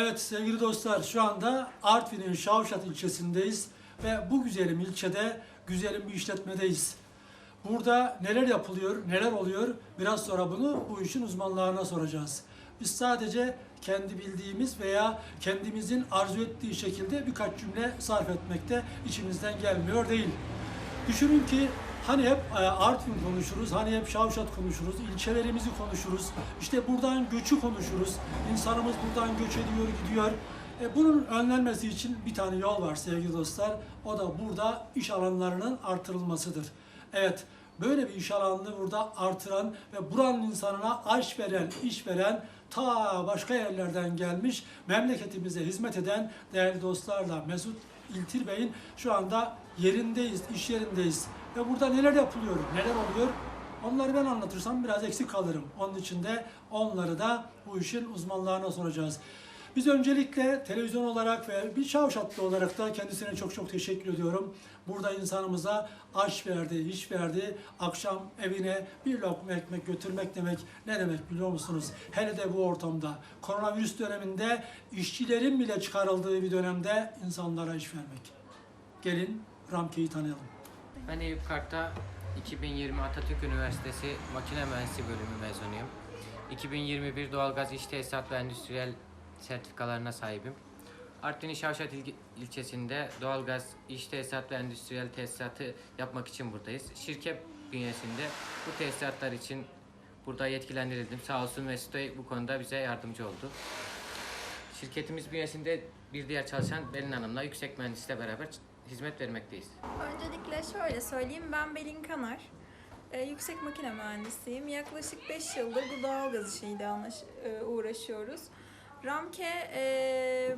Evet sevgili dostlar şu anda Artvin'in Şavşat ilçesindeyiz ve bu güzelim ilçede güzelim bir işletmedeyiz. Burada neler yapılıyor, neler oluyor biraz sonra bunu bu işin uzmanlarına soracağız. Biz sadece kendi bildiğimiz veya kendimizin arzu ettiği şekilde birkaç cümle sarf etmekte içimizden gelmiyor değil. Düşünün ki hani hep e, Artvin konuşuruz, hani hep Şavşat konuşuruz, ilçelerimizi konuşuruz. İşte buradan göçü konuşuruz. İnsanımız buradan göç ediyor, gidiyor. E, bunun önlenmesi için bir tane yol var sevgili dostlar. O da burada iş alanlarının artırılmasıdır. Evet, böyle bir iş alanını burada artıran ve buranın insanına aş veren, iş veren ta başka yerlerden gelmiş memleketimize hizmet eden değerli dostlarla Mesut İltir Bey'in şu anda yerindeyiz, iş yerindeyiz. Ve burada neler yapılıyor, neler oluyor onları ben anlatırsam biraz eksik kalırım. Onun için de onları da bu işin uzmanlarına soracağız. Biz öncelikle televizyon olarak ve bir Şavşatlı olarak da kendisine çok çok teşekkür ediyorum. Burada insanımıza aş verdi, iş verdi. Akşam evine bir lokma ekmek götürmek demek ne demek biliyor musunuz? Hele de bu ortamda, koronavirüs döneminde işçilerin bile çıkarıldığı bir dönemde insanlara iş vermek. Gelin Ramke'yi tanıyalım. Ben Eyüp Kart'ta 2020 Atatürk Üniversitesi Makine Mühendisliği bölümü mezunuyum. 2021 Doğalgaz İş Tesisat ve Endüstriyel sertifikalarına sahibim. Artvin Şavşat il- ilçesinde doğalgaz iş tesisat ve endüstriyel tesisatı yapmak için buradayız. Şirket bünyesinde bu tesisatlar için burada yetkilendirildim. Sağ olsun Mesut bu konuda bize yardımcı oldu. Şirketimiz bünyesinde bir diğer çalışan Belin Hanım'la yüksek mühendisle beraber hizmet vermekteyiz. Öncelikle şöyle söyleyeyim. Ben Belin Kanar. Ee, yüksek makine mühendisiyim. Yaklaşık 5 yıldır bu doğalgaz işiyle e, uğraşıyoruz. Ramke e,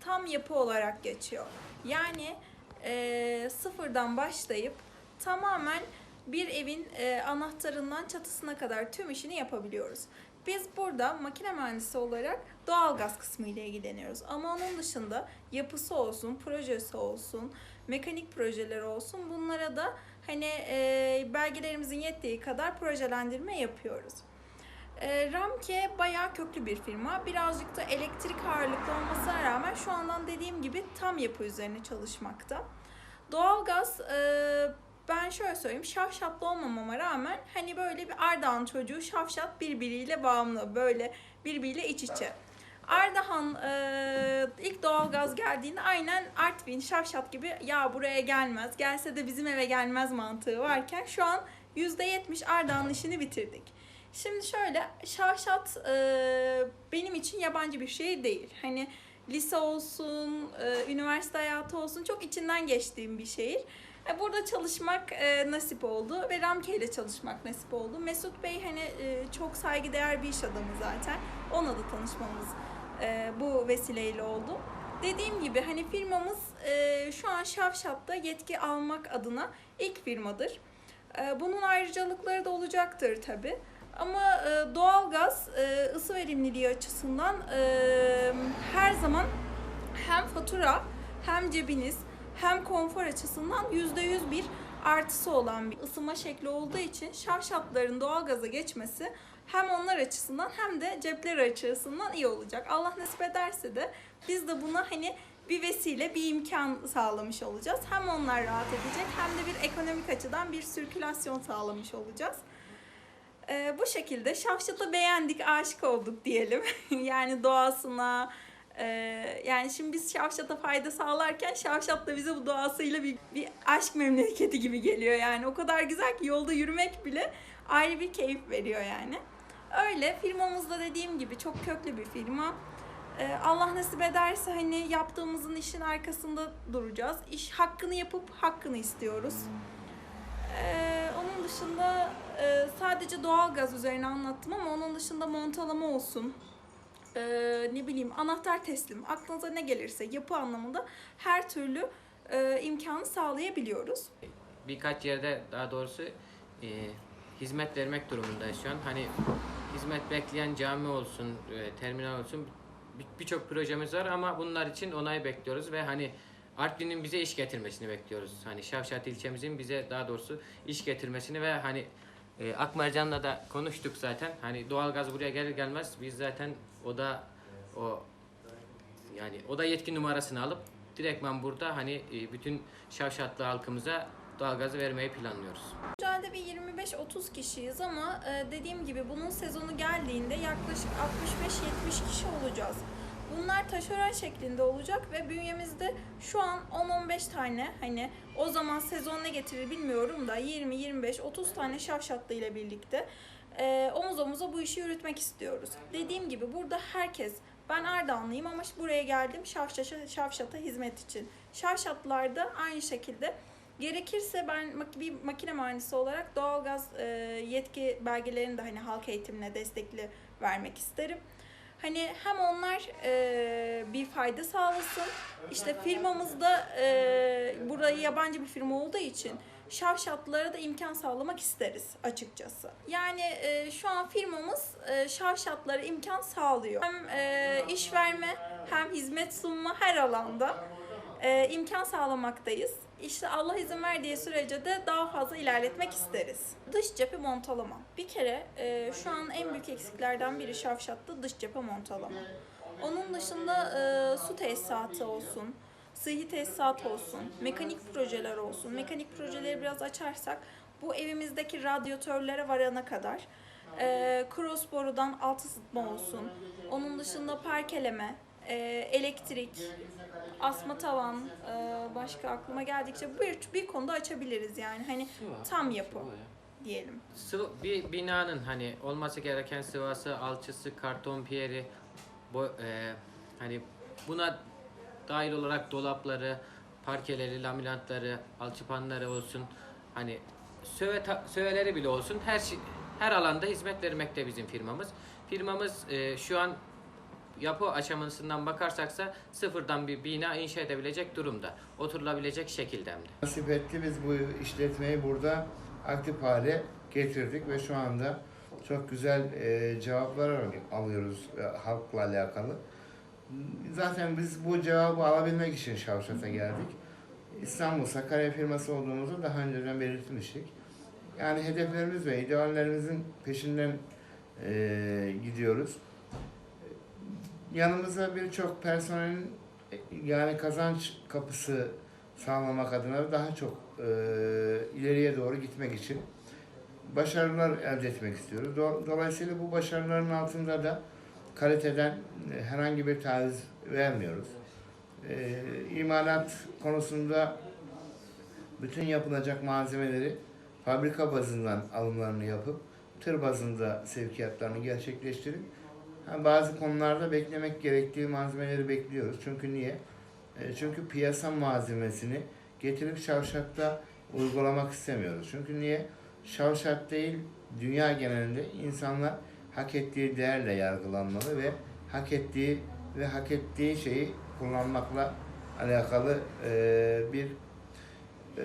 tam yapı olarak geçiyor. Yani e, sıfırdan başlayıp tamamen bir evin e, anahtarından çatısına kadar tüm işini yapabiliyoruz. Biz burada makine mühendisi olarak doğalgaz kısmı ile ilgileniyoruz. Ama onun dışında yapısı olsun, projesi olsun, mekanik projeler olsun bunlara da hani e, belgelerimizin yettiği kadar projelendirme yapıyoruz. E, Ramke bayağı köklü bir firma. Birazcık da elektrik ağırlıklı olmasına rağmen şu andan dediğim gibi tam yapı üzerine çalışmakta. Doğalgaz e, ben şöyle söyleyeyim şafşatlı olmamama rağmen hani böyle bir Ardahan çocuğu şafşat birbiriyle bağımlı böyle birbiriyle iç içe. Ardahan e, ilk doğalgaz geldiğinde aynen Artvin, Şavşat gibi ya buraya gelmez, gelse de bizim eve gelmez mantığı varken şu an %70 Ardahan işini bitirdik. Şimdi şöyle Şavşat e, benim için yabancı bir şey değil. Hani lise olsun, e, üniversite hayatı olsun çok içinden geçtiğim bir şehir. E, Burada çalışmak e, nasip oldu ve Ramke ile çalışmak nasip oldu. Mesut Bey hani e, çok saygıdeğer bir iş adamı zaten. Onunla da tanışmamız bu vesileyle oldu. Dediğim gibi hani firmamız şu an Şavşat'ta yetki almak adına ilk firmadır. Bunun ayrıcalıkları da olacaktır tabi. Ama doğalgaz ısı verimliliği açısından her zaman hem fatura hem cebiniz hem konfor açısından %100 bir artısı olan bir ısınma şekli olduğu için şavşatların doğalgaza geçmesi hem onlar açısından hem de cepler açısından iyi olacak. Allah nasip ederse de biz de buna hani bir vesile, bir imkan sağlamış olacağız. Hem onlar rahat edecek hem de bir ekonomik açıdan bir sirkülasyon sağlamış olacağız. Ee, bu şekilde Şavşat'ı beğendik, aşık olduk diyelim. yani doğasına, e, yani şimdi biz Şavşat'a fayda sağlarken Şavşat da bize bu doğasıyla bir, bir aşk memleketi gibi geliyor. Yani o kadar güzel ki yolda yürümek bile ayrı bir keyif veriyor yani. Öyle firmamızda dediğim gibi çok köklü bir firma. Ee, Allah nasip ederse hani yaptığımızın işin arkasında duracağız. İş hakkını yapıp hakkını istiyoruz. Ee, onun dışında e, sadece doğalgaz üzerine anlattım ama onun dışında montalama olsun. Ee, ne bileyim anahtar teslim aklınıza ne gelirse yapı anlamında her türlü e, imkanı sağlayabiliyoruz. birkaç yerde daha doğrusu e, hizmet vermek durumundayız şu an. Hani hizmet bekleyen cami olsun, e, terminal olsun bir- birçok projemiz var ama bunlar için onay bekliyoruz ve hani Artvin'in bize iş getirmesini bekliyoruz. Hani Şavşat ilçemizin bize daha doğrusu iş getirmesini ve hani e, Akmercan'la da konuştuk zaten. Hani doğalgaz buraya gelir gelmez biz zaten o da o Yani o da yetki numarasını alıp direktman burada hani e, bütün Şavşatlı halkımıza doğalgazı vermeyi planlıyoruz. Güncelde bir 25-30 kişiyiz ama e, dediğim gibi bunun sezonu geldiğinde yaklaşık 65-70 kişi olacağız. Bunlar taşeron şeklinde olacak ve bünyemizde şu an 10-15 tane hani o zaman sezon ne getirir bilmiyorum da 20-25-30 tane şavşatlı ile birlikte e, omuz omuza bu işi yürütmek istiyoruz. Dediğim gibi burada herkes ben Ardahanlıyım ama buraya geldim Şavşat'a, Şavşat'a hizmet için. Şavşatlılar da aynı şekilde Gerekirse ben bir makine mühendisi olarak doğalgaz e, yetki belgelerini de hani halk eğitimine destekli vermek isterim. Hani hem onlar e, bir fayda sağlasın. İşte firmamızda e, burada yabancı bir firma olduğu için şavşatlılara da imkan sağlamak isteriz açıkçası. Yani e, şu an firmamız e, şavşatlara imkan sağlıyor. Hem e, iş verme hem hizmet sunma her alanda e, imkan sağlamaktayız. İşte Allah izin verdiği sürece de daha fazla ilerletmek isteriz. Dış cephe montalama. Bir kere e, şu an en büyük eksiklerden biri Şavşat'ta dış cephe montalama. Onun dışında e, su tesisatı olsun, sıhhi tesisat olsun, mekanik projeler olsun. Mekanik projeleri biraz açarsak bu evimizdeki radyatörlere varana kadar e, cross borudan alt ısıtma olsun. Onun dışında parkeleme, e, elektrik, asma tavan, e, başka aklıma geldikçe bir, bir konuda açabiliriz yani hani tam yapı diyelim. Sıvı, bir binanın hani olması gereken sıvası, alçısı, karton piyeri, bu, e, hani buna dahil olarak dolapları, parkeleri, laminatları, alçıpanları olsun, hani söve ta- söveleri bile olsun her şey, her alanda hizmet vermekte bizim firmamız. Firmamız e, şu an yapı aşamasından bakarsaksa sıfırdan bir bina inşa edebilecek durumda. Oturulabilecek şekilde hem. Nasip etti biz bu işletmeyi burada aktif hale getirdik ve şu anda çok güzel e, cevaplar al- alıyoruz e, halkla alakalı. Zaten biz bu cevabı alabilmek için Şavşat'a geldik. İstanbul Sakarya firması olduğumuzu daha önceden belirtmiştik. Yani hedeflerimiz ve ideallerimizin peşinden e, gidiyoruz. Yanımıza birçok personelin yani kazanç kapısı sağlamak adına daha çok e, ileriye doğru gitmek için başarılar elde etmek istiyoruz. Do- Dolayısıyla bu başarıların altında da kaliteden e, herhangi bir taviz vermiyoruz. E, imalat konusunda bütün yapılacak malzemeleri fabrika bazından alımlarını yapıp tır bazında sevkiyatlarını gerçekleştirip ha, bazı konularda beklemek gerektiği malzemeleri bekliyoruz. Çünkü niye? E, Çünkü piyasa malzemesini getirip Şavşat'ta uygulamak istemiyoruz. Çünkü niye? Şavşat değil, dünya genelinde insanlar hak ettiği değerle yargılanmalı ve hak ettiği ve hak ettiği şeyi kullanmakla alakalı e, bir e,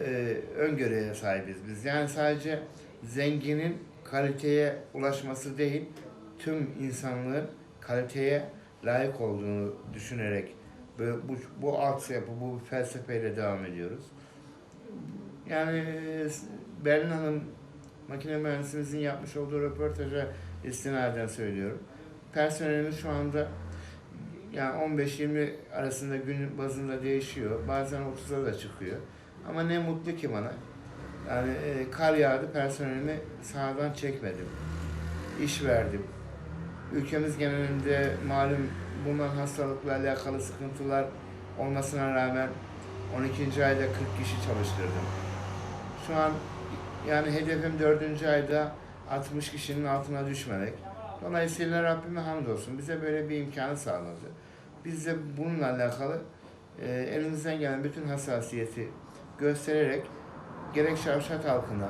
öngörüye sahibiz biz. Yani sadece zenginin kaliteye ulaşması değil, tüm insanlığın kaliteye layık olduğunu düşünerek bu, bu, bu altyapı, bu felsefeyle devam ediyoruz. Yani Berlin Hanım makine mühendisimizin yapmış olduğu röportaja istinaden söylüyorum. Personelimiz şu anda yani 15-20 arasında gün bazında değişiyor. Bazen 30'a da çıkıyor. Ama ne mutlu ki bana. Yani e, kar yağdı personelimi sahadan çekmedim. İş verdim. Ülkemiz genelinde malum bulunan hastalıkla alakalı sıkıntılar olmasına rağmen 12. ayda 40 kişi çalıştırdım. Şu an yani hedefim 4. ayda 60 kişinin altına düşmemek. Dolayısıyla Rabbime hamdolsun bize böyle bir imkanı sağladı. Biz de bununla alakalı e, elimizden gelen bütün hassasiyeti göstererek gerek Şavşat halkına,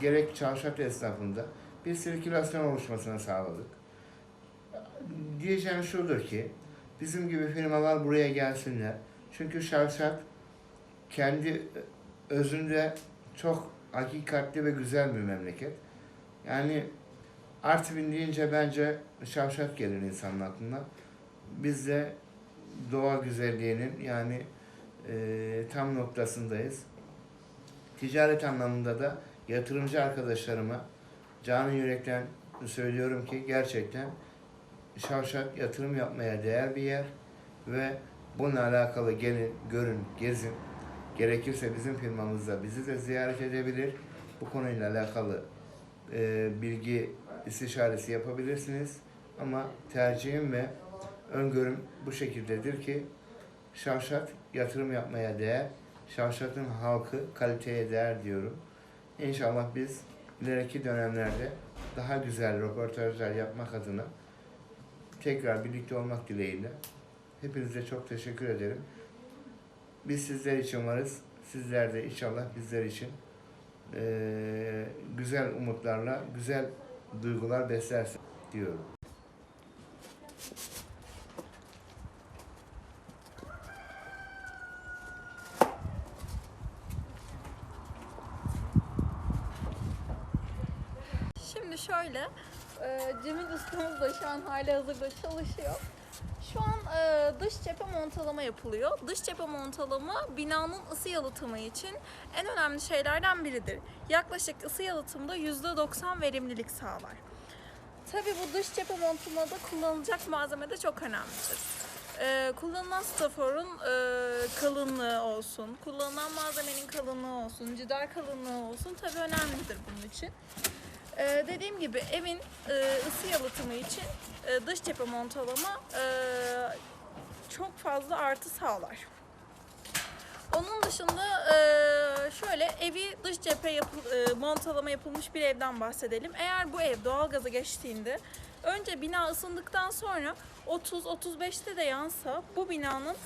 gerek Şavşat esnafında bir sirkülasyon oluşmasını sağladık. Diyeceğim şudur ki, bizim gibi firmalar buraya gelsinler. Çünkü Şavşat kendi özünde çok hakikatli ve güzel bir memleket. Yani Artvin deyince bence Şavşat gelir insanın aklına. Biz de doğa güzelliğinin yani e, tam noktasındayız. Ticaret anlamında da yatırımcı arkadaşlarıma canı yürekten söylüyorum ki gerçekten Şavşat yatırım yapmaya değer bir yer ve Bununla alakalı gelin, görün, gezin. Gerekirse bizim firmamızda bizi de ziyaret edebilir. Bu konuyla alakalı e, bilgi istişaresi yapabilirsiniz. Ama tercihim ve öngörüm bu şekildedir ki Şavşat yatırım yapmaya değer. Şavşat'ın halkı kaliteye değer diyorum. İnşallah biz ileriki dönemlerde daha güzel röportajlar yapmak adına tekrar birlikte olmak dileğiyle. Hepinize çok teşekkür ederim. Biz sizler için varız. Sizler de inşallah bizler için eee, güzel umutlarla, güzel duygular beslersin diyorum. Şimdi şöyle, e, Ustamız da şu an hali hazırda çalışıyor. Şu an e, dış cephe montalama yapılıyor. Dış cephe montalama binanın ısı yalıtımı için en önemli şeylerden biridir. Yaklaşık ısı yalıtımda %90 verimlilik sağlar. Tabii bu dış cephe montalamada kullanılacak malzeme de çok önemlidir. E, kullanılan staforun e, kalınlığı olsun, kullanılan malzemenin kalınlığı olsun, cidar kalınlığı olsun tabii önemlidir bunun için. Ee, dediğim gibi evin e, ısı yalıtımı için e, dış cephe montalama e, çok fazla artı sağlar. Onun dışında e, şöyle evi dış cephe yapı- e, montalama yapılmış bir evden bahsedelim. Eğer bu ev doğalgaza geçtiğinde önce bina ısındıktan sonra 30-35'te de yansa bu binanın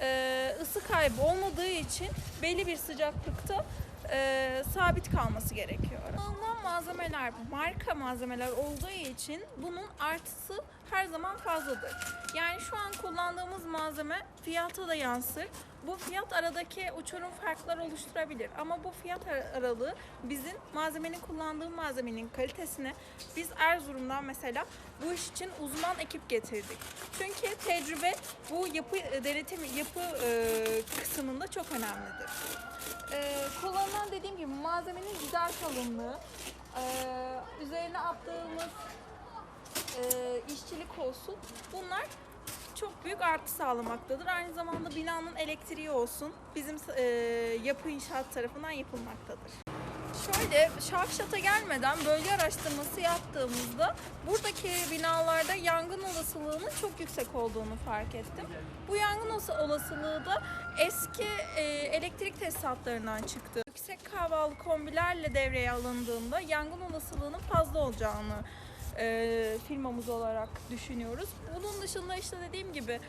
e, ısı kaybı olmadığı için belli bir sıcaklıkta e, sabit kalması gerekiyor. Kullanılan malzemeler marka malzemeler olduğu için bunun artısı her zaman fazladır. Yani şu an kullandığımız malzeme fiyata da yansır. Bu fiyat aradaki uçurum farklar oluşturabilir. Ama bu fiyat ar- aralığı bizim malzemenin kullandığı malzemenin kalitesine biz Erzurum'dan mesela bu iş için uzman ekip getirdik. Çünkü tecrübe bu yapı e, denetim yapı e, kısmında çok önemlidir. Ee, kullanılan dediğim gibi malzemenin güzel kalınlığı, ee, üzerine attığımız ee, işçilik olsun. Bunlar çok büyük artı sağlamaktadır. Aynı zamanda binanın elektriği olsun bizim ee, yapı inşaat tarafından yapılmaktadır. Şöyle Şavşat'a gelmeden bölge araştırması yaptığımızda buradaki binalarda yangın olasılığının çok yüksek olduğunu fark ettim. Bu yangın olas- olasılığı da eski e, elektrik tesisatlarından çıktı. Yüksek kahvalı kombilerle devreye alındığında yangın olasılığının fazla olacağını e, firmamız olarak düşünüyoruz. Bunun dışında işte dediğim gibi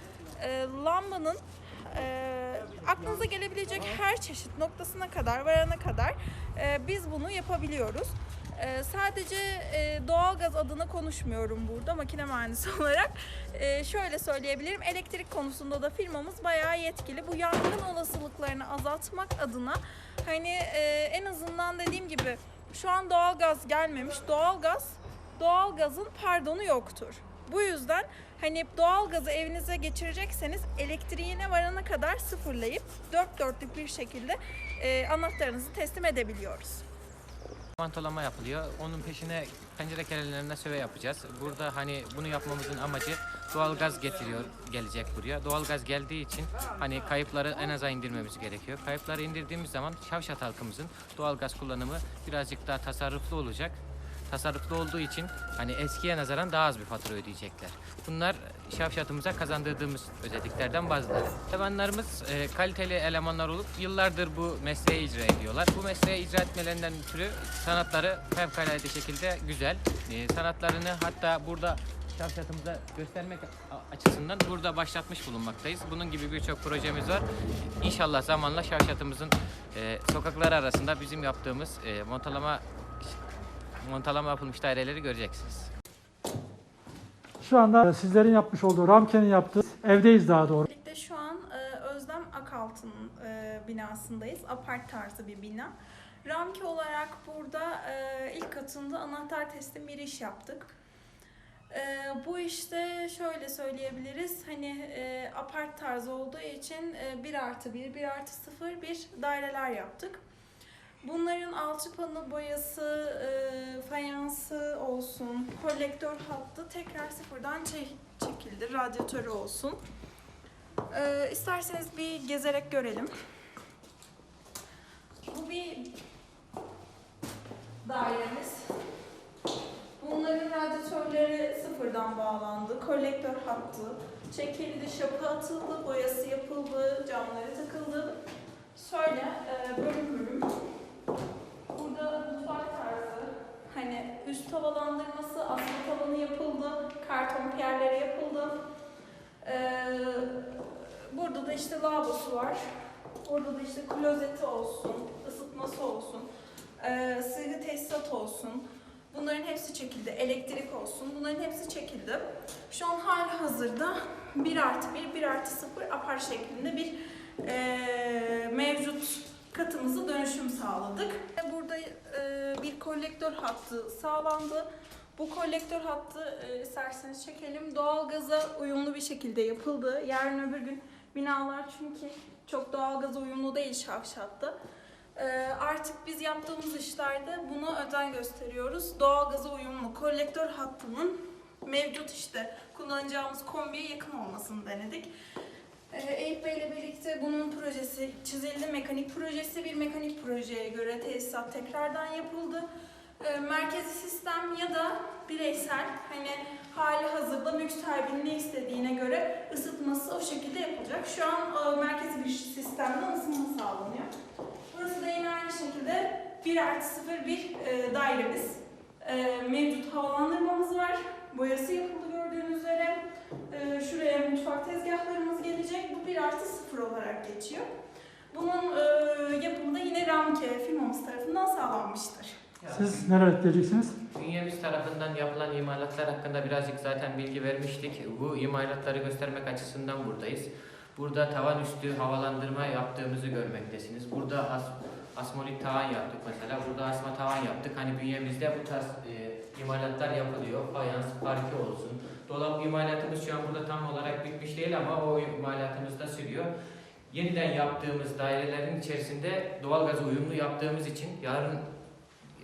e, lambanın e, aklınıza gelebilecek her çeşit noktasına kadar varana kadar e, biz bunu yapabiliyoruz. E, sadece e, doğalgaz adına konuşmuyorum burada makine mühendisi olarak. E, şöyle söyleyebilirim elektrik konusunda da firmamız bayağı yetkili. Bu yangın olasılıklarını azaltmak adına hani e, en azından dediğim gibi şu an doğalgaz gelmemiş. Doğalgaz doğalgazın pardonu yoktur. Bu yüzden hani doğalgazı evinize geçirecekseniz elektriğine varana kadar sıfırlayıp dört dörtlük bir şekilde e, anahtarınızı teslim edebiliyoruz. Mantolama yapılıyor. Onun peşine pencere kerelerine söve yapacağız. Burada hani bunu yapmamızın amacı doğalgaz getiriyor, gelecek buraya. Doğalgaz geldiği için hani kayıpları en aza indirmemiz gerekiyor. Kayıpları indirdiğimiz zaman Şavşat halkımızın doğalgaz kullanımı birazcık daha tasarruflu olacak. Tasarruflu olduğu için hani eskiye nazaran daha az bir fatura ödeyecekler. Bunlar Şavşat'ımıza kazandırdığımız özelliklerden bazıları. Elemanlarımız e, kaliteli elemanlar olup yıllardır bu mesleği icra ediyorlar. Bu mesleği icra etmelerinden ötürü sanatları fevkalade şekilde güzel. E, sanatlarını hatta burada Şavşat'ımıza göstermek açısından burada başlatmış bulunmaktayız. Bunun gibi birçok projemiz var. İnşallah zamanla Şavşat'ımızın e, sokakları arasında bizim yaptığımız e, montalama montalama yapılmış daireleri göreceksiniz. Şu anda sizlerin yapmış olduğu, Ramken'in yaptığı evdeyiz daha doğru. Birlikte şu an e, Özlem Akaltı'nın e, binasındayız. Apart tarzı bir bina. Ramki olarak burada e, ilk katında anahtar teslim bir iş yaptık. E, bu işte şöyle söyleyebiliriz. Hani e, apart tarzı olduğu için e, 1 artı 1, 1 artı 0 bir daireler yaptık. Bunların alçıpanı, boyası, e, fayansı olsun, kolektör hattı tekrar sıfırdan çek- çekildi. Radyatörü olsun. Ee, isterseniz bir gezerek görelim. Bu bir dairemiz. Bunların radyatörleri sıfırdan bağlandı. Kolektör hattı çekildi, şapı atıldı, boyası yapıldı, camları takıldı. Şöyle e, bölüm bölüm. Burada mutfak tarzı. Hani üst havalandırması, asma tavanı yapıldı, karton piyerleri yapıldı. Ee, burada da işte lavabosu var. Orada da işte klozeti olsun, ısıtması olsun, e, sıvı tesisat olsun. Bunların hepsi çekildi. Elektrik olsun. Bunların hepsi çekildi. Şu an hali hazırda 1 artı 1, 1 artı 0 apar şeklinde bir e, mevcut katımızı dönüşüm sağladık. Burada kolektör hattı sağlandı. Bu kolektör hattı e, isterseniz çekelim. Doğalgaza uyumlu bir şekilde yapıldı. Yarın öbür gün binalar çünkü çok doğalgaza uyumlu değil Şavşat'ta. E, artık biz yaptığımız işlerde buna özen gösteriyoruz. Doğalgaza uyumlu kolektör hattının mevcut işte kullanacağımız kombiye yakın olmasını denedik. Ee, Eyüp Bey ile birlikte bunun projesi çizildi. Mekanik projesi bir mekanik projeye göre tesisat tekrardan yapıldı. Ee, Merkezi sistem ya da bireysel hani hali hazırda mülk sahibinin ne istediğine göre ısıtması o şekilde yapılacak. Şu an e, merkezi bir sistemden ısınma sağlanıyor. Burası da yine aynı şekilde 1 artı 0 bir e, dairemiz. E, mevcut havalandırmamız var. Boyası yapıldı gördüğünüz üzere. Ee, şuraya mutfak tezgahlarımız gelecek. Bu 1 artı 0 olarak geçiyor. Bunun e, yapımı da yine Ramke firmamız tarafından sağlanmıştır. Siz neler ekleyeceksiniz? Bünyemiz tarafından yapılan imalatlar hakkında birazcık zaten bilgi vermiştik. Bu imalatları göstermek açısından buradayız. Burada tavan üstü havalandırma yaptığımızı görmektesiniz. Burada as asmolik tavan yaptık mesela. Burada asma tavan yaptık. Hani bünyemizde bu tarz e, imalatlar yapılıyor. Fayans, parke olsun. Dolap imalatımız şu an burada tam olarak bitmiş değil ama o imalatımız da sürüyor. Yeniden yaptığımız dairelerin içerisinde doğalgaza uyumlu yaptığımız için yarın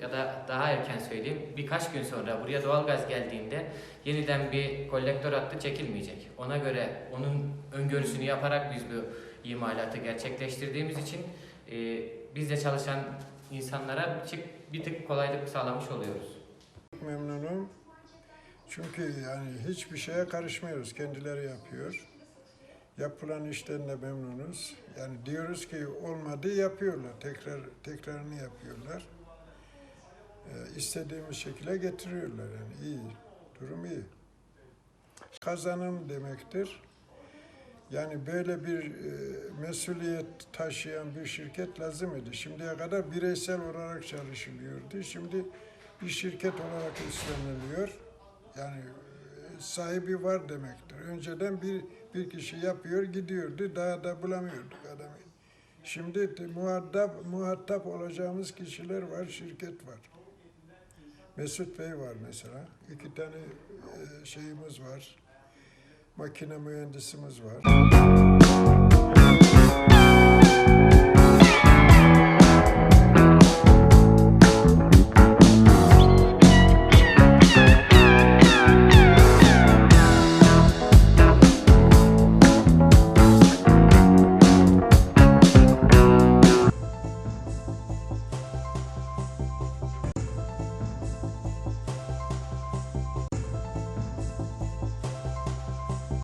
ya da daha erken söyleyeyim birkaç gün sonra buraya doğalgaz geldiğinde yeniden bir kolektör hattı çekilmeyecek. Ona göre onun öngörüsünü yaparak biz bu imalatı gerçekleştirdiğimiz için e, bizde çalışan insanlara bir tık kolaylık sağlamış oluyoruz. memnunum. Çünkü yani hiçbir şeye karışmıyoruz. Kendileri yapıyor. Yapılan işten de memnunuz. Yani diyoruz ki olmadı yapıyorlar. Tekrar tekrarını yapıyorlar. Ee, istediğimiz şekilde getiriyorlar yani iyi. Durum iyi. Kazanım demektir. Yani böyle bir e, mesuliyet taşıyan bir şirket lazım idi. Şimdiye kadar bireysel olarak çalışılıyordu. Şimdi bir şirket olarak üstleniliyor. Yani e, sahibi var demektir. Önceden bir bir kişi yapıyor gidiyordu. Daha da bulamıyorduk adamı. Şimdi muhatap, muhatap olacağımız kişiler var, şirket var. Mesut Bey var mesela. İki tane e, şeyimiz var. Makine mühendisimiz var.